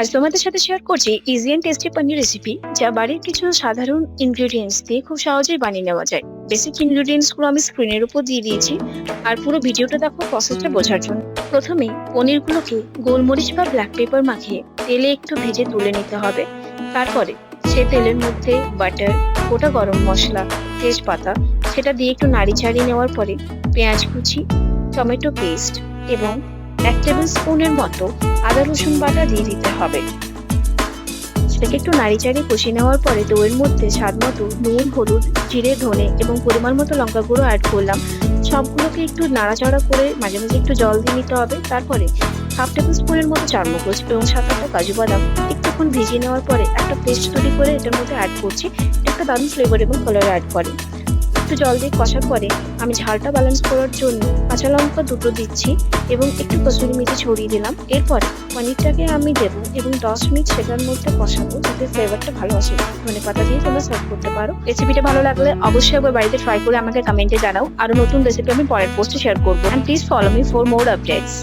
আজ তোমাদের সাথে শেয়ার করছি easy and tasty paneer recipe যা বাড়ির কিছু সাধারণ ইনগ্রেডিয়েন্টস দিয়ে খুব সহজেই বানিয়ে নেওয়া যায়। বেসিক ইনগ্রেডিয়েন্টসগুলো আমি স্ক্রিনের উপর দিয়ে দিয়েছি, আর পুরো ভিডিওটা দেখো প্রসেসটা বোঝার জন্য। প্রথমে পনিরগুলোকে গোলমরিচ বা ব্ল্যাক পেপার মাখিয়ে তেলে একটু ভেজে তুলে নিতে হবে। তারপরে সে তেলের মধ্যে বাটার গোটা গরম মশলা, তেজপাতা, সেটা দিয়ে একটু নাড়ি চাড়িয়ে নেওয়ার পরে পেঁয়াজ কুচি, টমেটো পেস্ট এবং এক টেবিল স্পুনের মতো আদা রসুন বাটা দিয়ে দিতে হবে। সেটাকে একটু নাড়ি চাড়িয়ে কষিয়ে নেওয়ার পরে দইয়ের মধ্যে স্বাদ মতো নুন, হলুদ, জিরে, ধনে এবং পরিমাণ মতো লঙ্কা গুঁড়ো অ্যাড করলাম। সবগুলোকে একটু নাড়াচাড়া করে মাঝে মাঝে একটু জল দিয়ে নিতে হবে। তারপরে হাফ টেবিল স্পুনের মতো চারমগজ এবং সাত আটটা কাজু বাদাম একটুক্ষণ ভিজিয়ে নেওয়ার পরে একটা পেস্ট তৈরি করে এটার মধ্যে অ্যাড করছি। একটা দারুণ ফ্লেভার এবং কালার অ্যাড করে। একটু জল দিয়ে কষার পরে আমি ঝালটা ব্যালেন্স করার জন্য কাঁচা লঙ্কা দুটো দিচ্ছি এবং একটু কসুরি মেথি ছড়িয়ে দিলাম। এরপরে পনিরটাকে আমি দেবো এবং দশ মিনিট সেটার মধ্যে কষাবো যাতে ফ্লেভারটা ভালো আসে। ধনে পাতা দিয়ে তোমরা সার্ভ করতে পারো। রেসিপিটা ভালো লাগলে অবশ্যই একবার বাড়িতে ট্রাই করে আমাকে কমেন্টে জানাও। আরও নতুন রেসিপি আমি পরের পোস্টে শেয়ার করব। And please follow me for more updates